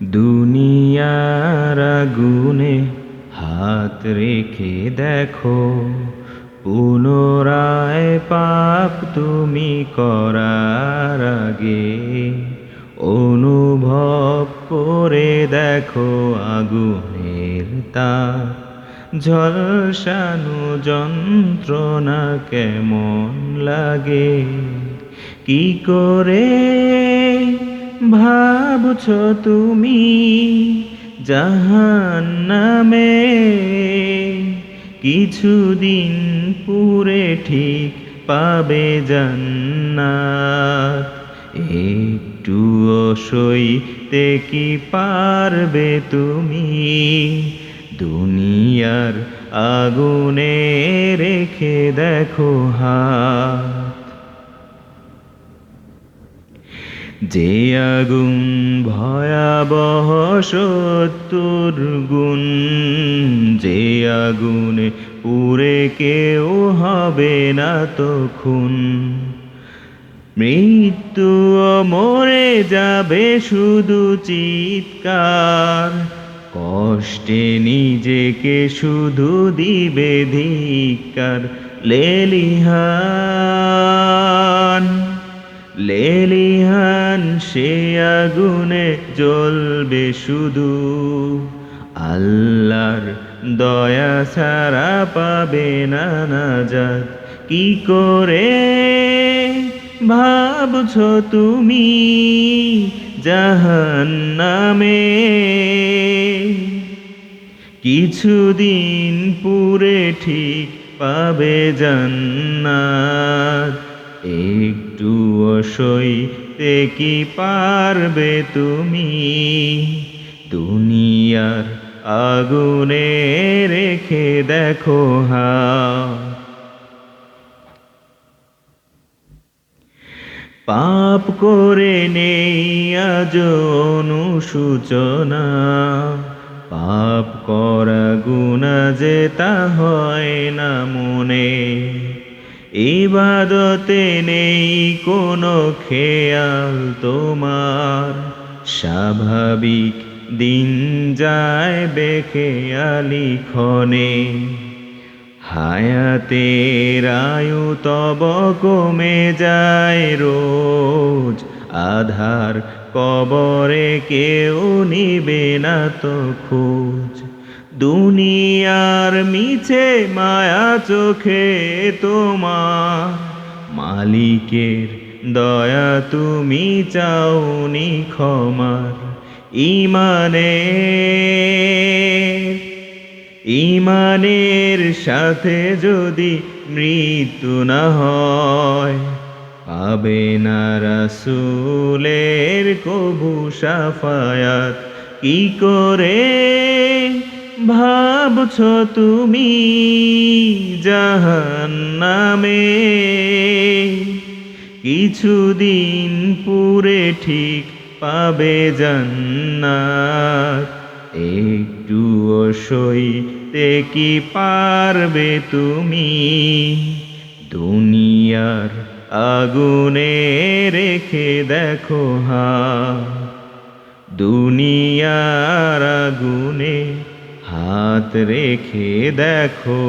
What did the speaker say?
দুনিয়ার আগুনে হাত রেখে দেখো, পুনরায় পাপ তুমি করার আগে অনুভব করে দেখো আগুনের তাপ, ঝলসানো যন্ত্রণা কেমন লাগে, কি করে ভাবছ তুমি জাহান নামে কিছুদিন পুরে ঠিক পাবে জান্নাত। একটু সইতে কি পারবে তুমি? দুনিয়ার আগুনে রেখে দেখো হাত। যে আগুন ভয়াবহ সত্তর গুণ, যে আগুনে পুরে কেউ হবে না তখন। মৃত্যু মরে যাবে শুধু চিৎকার, কষ্টে নিজেকে শুধু দিবে ধিকার লেলিহান। লেলিহান সে আগুনে জ্বলবে শুধু। আল্লাহর দয়া ছাড়া পাবে না নাজাত। কি করে ভাবছ তুমি জাহান নামে কিছুদিন পুরে ঠিক পাবে জান্নাত। একটু অসইতে কি পারবে তুমি? দুনিয়ার আগুনে রেখে দেখো হা। পাপ করে নেই আজ অনুসূচনা। পাপ করা গুণা যে তা হয় না মনে। ইবাদতে নেই কোনো খেয়াল তোমার। স্বাভাবিক দিন যায় বেখেয়ালি ক্ষণে। হায়াতের আয়ু তব কমে যায়, রোজ আধার কবরে কেউ নিবে না তো খোঁজ। দুনিয়ার মিছে মায়া চোখে তোমার। মালিকের দয়া তুমি চাওনি ক্ষমার ইমানে ইমানের সাথে যদি মৃত্যু না হয়, পাবে না রাসুলের কবু সাফায়াত। কি করে ভাবছ তুমি জাহান নামে কিছুদিন পুরে ঠিক পাবে জান্নাত। একটু সইতে কি পারবে তুমি? দুনিয়ার আগুনে রেখে দেখো হা দুনিয়ার আগুনে হাত রেখে দেখো।